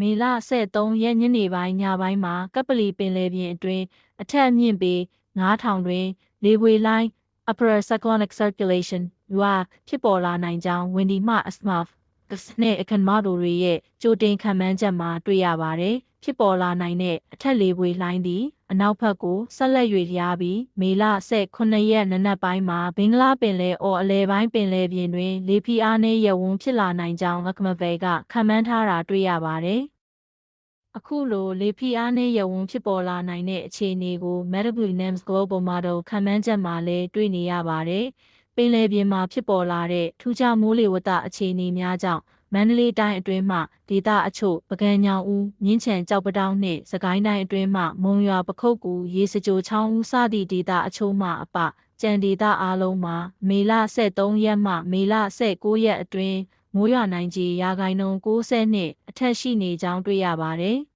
မေလ23ရက်ညနေပိုင်းညပိုင်းမှာကပလီပင်လယ်ပြင်အတွင်းအထက်မြင့်ပေ9000တွင် လေပွေလိုင်း upper cyclonic circulation ရွာဖြစ်ပေါ်လာနိုင်ကြောင်းဝင်ဒီမှ SMAF နဲ့အခမ်းမတို့တွေရဲ့ကြိုတင်ခံမှန်းချက်မှာတွေ့ရပါတယ်။ဖြစ်ပေါ်လာနိုင်တဲ့အထက်လေပွေလိုင်းသည် အနောက်ဘက်ကိုဆက်လက်၍ရားပြီးမေလ18ရက်နနက်ပိုင်းမှာဘင်္ဂလားပင်လယ်အော်အလဲပိုင်းပင်လယ်ပြင်တွင်လေဖိအားနည်းရဝန်းဖြစ်လာနိုင်ကြောင်းလက္ခမဗယ်ကခံမှန်းထားတာတွေ့ရပါတယ်။အခုလိုလေဖိအားနည်းရဝန်းဖြစ်ပေါ်လာနိုင်တဲ့အခြေအနေကို Medical Names Global Model ခံမှန်းချက်မှာလည်းတွေ့နေရပါတယ်။ပင်လယ်ပြင်မှာဖြစ်ပေါ်လာတဲ့ထူးခြားမိုးလေဝသအခြေအနေများကြောင့် မန္တလေးတိုင်းအတွင်းမှဒေသအချို့ပကံညောင်ဦးမြင်းချံကြောက်ပတောင်းနှင့်စကိုင်းတိုင်းအတွင်းမှမုံရွာပခုတ်ကူရေစကြိုချောင်းဦးစသည့်ဒေသအချို့မှအပကြံဒေသအားလုံးမှာမေလ23ရက်မှမေလ19ရက်အတွင်းမိုးရွာနိုင်ခြေရာဂိုင်နှုန်း60နှင့်အထက်ရှိနေကြောင်းတွေ့ရပါတယ်။